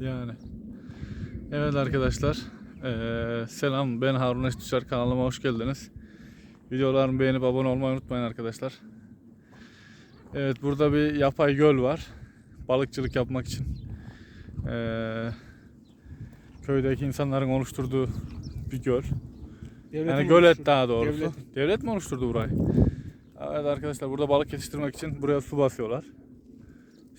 Yani. Evet arkadaşlar. eee, selam ben Harun Eştüşer kanalıma hoş geldiniz. Videolarımı beğenip abone olmayı unutmayın arkadaşlar. Evet burada bir yapay göl var. Balıkçılık yapmak için. Eee, köydeki insanların oluşturduğu bir göl. Yani gölet daha doğrusu. Devlet. Devlet mi oluşturdu burayı? Evet arkadaşlar burada balık yetiştirmek için buraya su basıyorlar.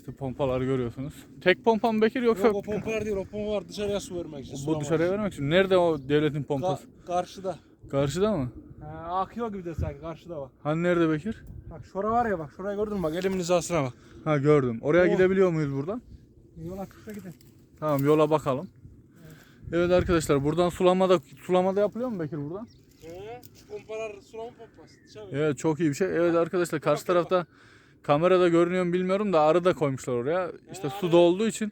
İşte pompaları görüyorsunuz. Tek pompa mı Bekir yoksa Yok o pompalar değil o pompalar dışarıya su vermek için. bu dışarıya vermek için? Nerede o devletin pompası? Ka- karşıda. Karşıda mı? Ha, akıyor gibi de sanki karşıda bak. Hani nerede Bekir? Bak şura var ya bak şurayı gördün mü bak elimin hizasına bak. Ha gördüm. Oraya Oh. gidebiliyor muyuz buradan? Yola kısa gidin. Tamam yola bakalım. Evet arkadaşlar buradan sulamada sulamada yapılıyor mu Bekir buradan? He, pompalar sulama pompası. Dışarı. Evet çok iyi bir şey. Evet arkadaşlar karşı tarafta kamerada görünüyor mu bilmiyorum da arı da koymuşlar oraya. İşte su da olduğu için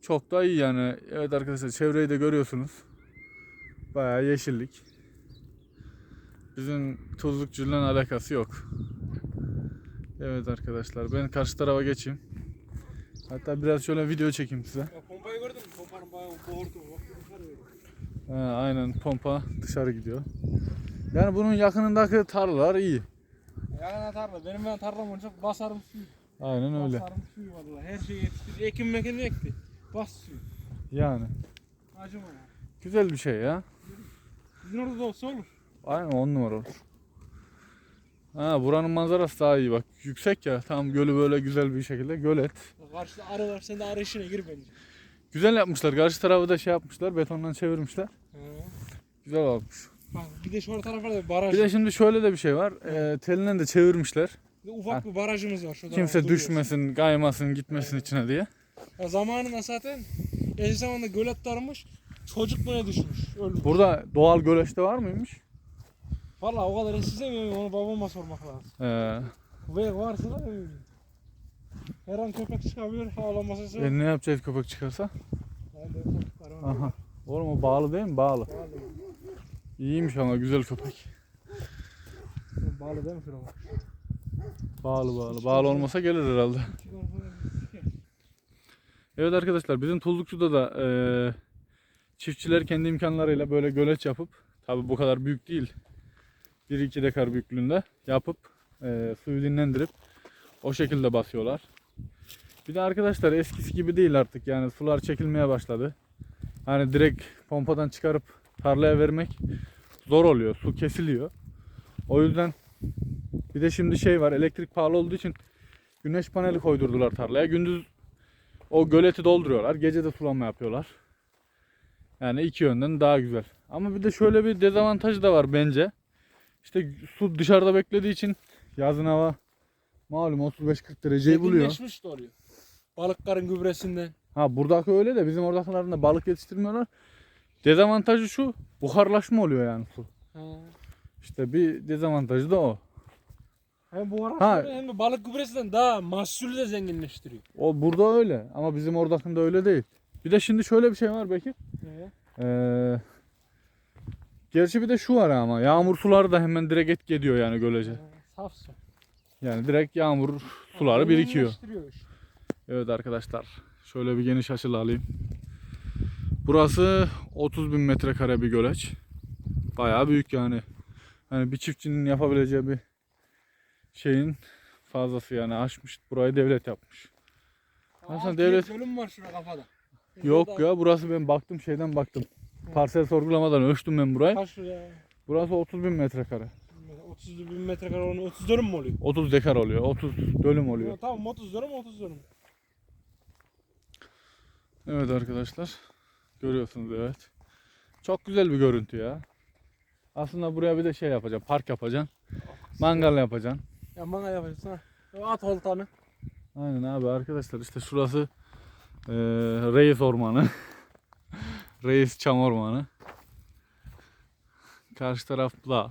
çok da iyi yani. Evet arkadaşlar çevreyi de görüyorsunuz. Bayağı yeşillik. Bizim tuzlukçuluğun alakası yok. Evet arkadaşlar ben karşı tarafa geçeyim. Hatta biraz şöyle video çekeyim size. Ya pompayı gördün mü? Pompanın bayağı boğurdu. Aynen pompa dışarı gidiyor. Yani bunun yakınındaki tarlalar iyi. Yani tarla. Benim ben tarlam olacak basarım suyu. Aynen öyle. Basarım suyu vallahi. Her şeyi yetiştir. Ekim mekim ekti. Bas suyu. Yani. Acıma ya. Güzel bir şey ya. Sizin orada da olsa olur. Aynen on numara olur. Ha buranın manzarası daha iyi bak. Yüksek ya. Tam gölü böyle güzel bir şekilde gölet. Bak Karşıda arı var. Sen de arı işine gir bence. Güzel yapmışlar. Karşı tarafı da şey yapmışlar. Betondan çevirmişler. He. Güzel olmuş. Bak bir de şu taraflarda bir baraj. Bir de şimdi şöyle de bir şey var. E, telinden de çevirmişler. Bir de ufak bir barajımız var şurada. Kimse duruyor. düşmesin, kaymasın, gitmesin içine diye. Ya zamanında zaten eski zamanda gölet darmış. Çocuk buraya düşmüş. Ölmüş. Burada doğal göleçte var mıymış? Vallahi o kadar eski demiyorum onu babama sormak lazım. Ee, Ve varsa da eminim. Her an köpek çıkabilir ağlaması sesi. e, ne yapacağız köpek çıkarsa? Ben de korkarım. Aha. Oğlum o bağlı değil mi? Bağlı. Bağlı. İyiymiş ama güzel köpek. Bağlı değil mi şuna? Bağlı bağlı. Bağlı olmasa gelir herhalde. Evet arkadaşlar bizim Tuzlukçu'da da eee, çiftçiler kendi imkanlarıyla böyle göleç yapıp tabi bu kadar büyük değil 1-2 dekar büyüklüğünde yapıp eee, suyu dinlendirip o şekilde basıyorlar. Bir de arkadaşlar eskisi gibi değil artık yani sular çekilmeye başladı. Hani direkt pompadan çıkarıp tarlaya vermek zor oluyor. Su kesiliyor. O yüzden bir de şimdi şey var elektrik pahalı olduğu için güneş paneli koydurdular tarlaya. Gündüz o göleti dolduruyorlar. Gece de sulama yapıyorlar. Yani iki yönden daha güzel. Ama bir de şöyle bir dezavantajı da var bence. İşte su dışarıda beklediği için yazın hava malum 35-40 dereceyi buluyor. Zenginleşmiş de oluyor. Balıkların gübresinden. Ha buradaki öyle de bizim oradakilerinde balık yetiştirmiyorlar. Dezavantajı şu buharlaşma oluyor yani su. Ha. İşte bir dezavantajı da o. Hem bu Ha. araçları hem de balık gübresinden daha mahsulü de zenginleştiriyor. O burada öyle ama bizim oradakinde öyle değil. Bir de şimdi şöyle bir şey var Bekir. Ee, gerçi bir de şu var ama yağmur suları da hemen direkt etki ediyor yani gölece. Saf su. Yani direkt yağmur suları birikiyor. Zenginleştiriyor işte. Evet arkadaşlar şöyle bir geniş açılı alayım. Burası 30 bin metrekare bir göleç. Bayağı büyük yani. Hani bir çiftçinin yapabileceği bir şeyin fazlası yani aşmış. Burayı devlet yapmış. Aslında devlet- bölüm var şurada kafada. Yok ya burası ben baktım şeyden baktım. Parsel sorgulamadan ölçtüm ben burayı. Kaç lira? Burası 30 bin metrekare. 30 bin metrekare onu 30 dönüm mü oluyor? 30 dekar oluyor. 30 dönüm oluyor. Ya, tamam 30 dönüm 30 dönüm. Evet arkadaşlar. Görüyorsunuz evet. Çok güzel bir görüntü ya. Aslında buraya bir de şey yapacağım. Park yapacaksın. Mangal yapacaksın. Ya bana yapacaksın ha. At oltanı. Aynen abi arkadaşlar işte şurası eee, Reis Ormanı. Reis Çam Ormanı. Karşı taraf. Ya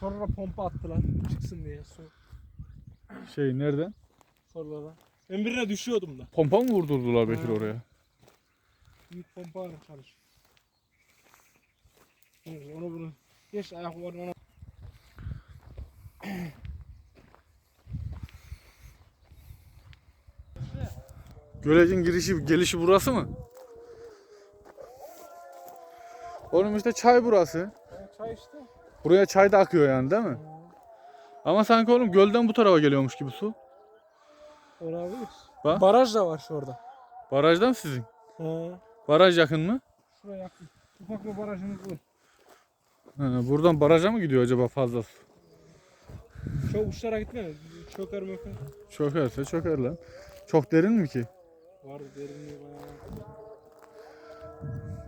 Sonra pompa attılar çıksın diye su. Şey nereden? Sorulara. Birine düşüyordum da. Pompa mı vurdurdular Bekir Ha. oraya? Büyük pompa var çalış. Neyse, Onu bunu. Geç ayaklarını ona. Gölecin girişi, gelişi burası mı? Oğlum işte çay burası. Çay işte. Buraya çay da akıyor yani değil mi? Ama sanki oğlum gölden bu tarafa geliyormuş gibi su. Olabilir. Bak. Baraj da var şurada. Barajdan sizin. He. Baraj yakın mı? Şuraya yakın. Ufak bir barajımız var. Ha, buradan baraja mı gidiyor acaba fazla su? Çok uçlara gitme. Çöker möker. Çökerse çöker lan. Çok derin mi ki? Var derinliği bayağı.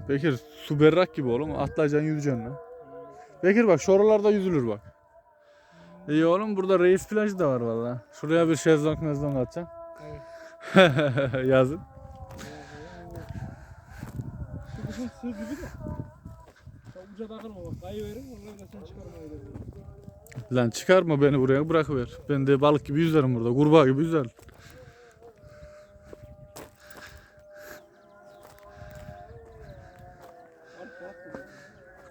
Bekir su berrak gibi oğlum. Atlayacaksın yüzeceksin lan. Bekir bak şu oralarda yüzülür bak. İyi oğlum burada reis plajı da var valla. Şuraya bir şezlong mezlong atacaksın. Evet. Yazın. Şu kuşun sığ gibi de. Uca takılma bak. Kayı verin onları da sen çıkarmayı. Lan çıkarma beni buraya bırakıver. Ben de balık gibi yüzerim burada. Kurbağa gibi yüzerim.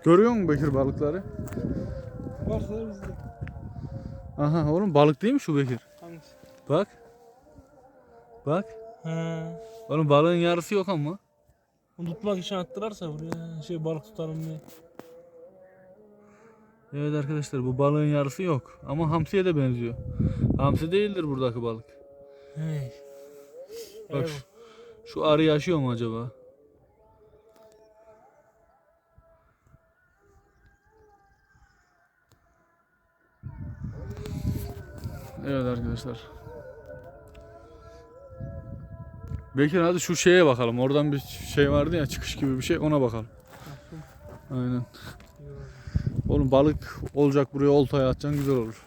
Görüyor musun Bekir balıkları? Varsa bizde. Aha oğlum balık değil mi şu Bekir? Hangisi? Bak. Bak. He. Oğlum balığın yarısı yok ama. Onu tutmak için attılarsa buraya şey balık tutalım diye. Evet arkadaşlar bu balığın yarısı yok. Ama hamsiye de benziyor. Hamsi değildir buradaki balık. Hey. Bak şu, şu arı yaşıyor mu acaba? Evet arkadaşlar. Bekir hadi şu şeye bakalım. Oradan bir şey vardı ya çıkış gibi bir şey ona bakalım. Aynen. Oğlum balık olacak buraya oltaya atacaksın güzel olur.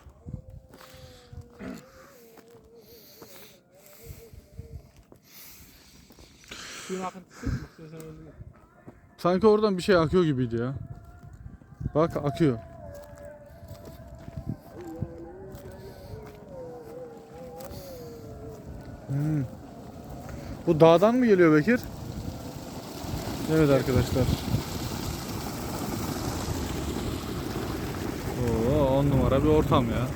Sanki oradan bir şey akıyor gibiydi ya. Bak akıyor. Hmm. Bu dağdan mı geliyor Bekir? Evet arkadaşlar. Oo, on numara bir ortam ya.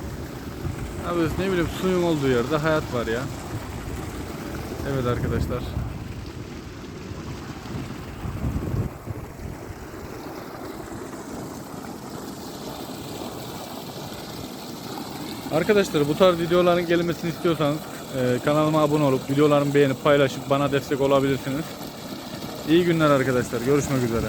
Abi ne bileyim suyun olduğu yerde hayat var ya. Evet arkadaşlar. Arkadaşlar bu tarz videoların gelmesini istiyorsanız e, kanalıma abone olup videolarımı beğenip paylaşıp bana destek olabilirsiniz. İyi günler arkadaşlar. Görüşmek üzere.